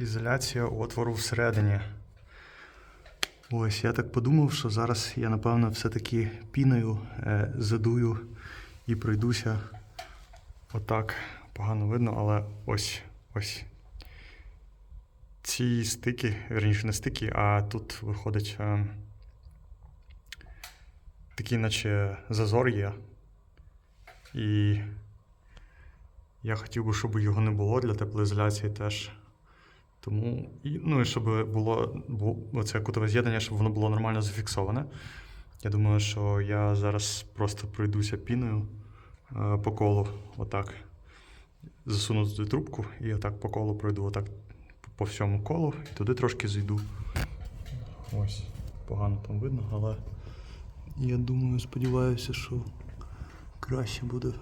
ізоляція отвору всередині. Ось, я так подумав, що зараз я, напевно, все-таки піною е, задую і пройдуся отак. Погано видно, але ось ось. Ці стики, верніше не стики, а тут виходить е, такий, наче зазор є. І я хотів би, щоб його не було для теплоізоляції теж. Тому, і, ну і щоб було, було оце кутове з'єднання, щоб воно було нормально зафіксоване. Я думаю, що я зараз просто пройдуся піною е, по колу, отак. Засуну туди трубку і отак по колу пройду, отак по всьому колу, і туди трошки зайду. Ось, погано там видно, але я думаю, сподіваюся, що краще буде.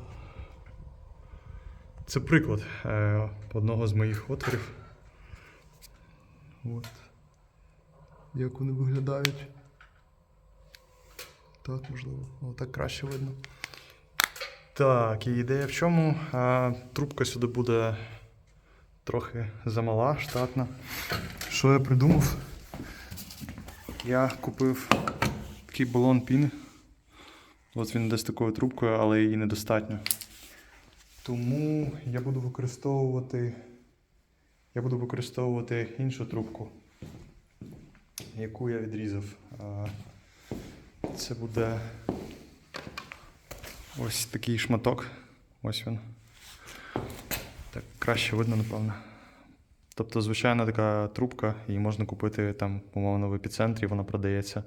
Це приклад е, одного з моїх отворів. От. Як вони виглядають. Так, можливо. О, так краще видно. Так, і ідея в чому? А, трубка сюди буде трохи замала, штатна. Що я придумав? Я купив такий балон піни. От він з такою трубкою, але її недостатньо. Тому я буду використовувати. Я буду використовувати іншу трубку, яку я відрізав. Це буде ось такий шматок. Ось він. Так краще видно, напевно. Тобто, звичайна така трубка, її можна купити там, умовно, в епіцентрі, вона продається.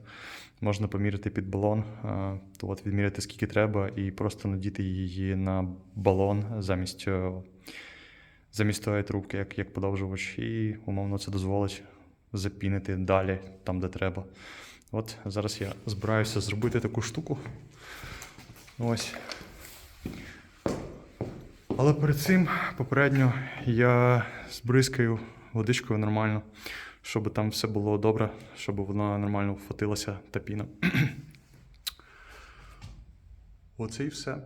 Можна поміряти під балон, то от відміряти скільки треба, і просто надіти її на балон замість, е, замість тої трубки, як, як подовжувач. І умовно це дозволить запінити далі, там, де треба. От зараз я збираюся зробити таку штуку. Ось. Але перед цим попередньо я збризкаю водичкою нормально, щоб там все було добре, щоб воно нормально вхватилося та піна. Оце і все.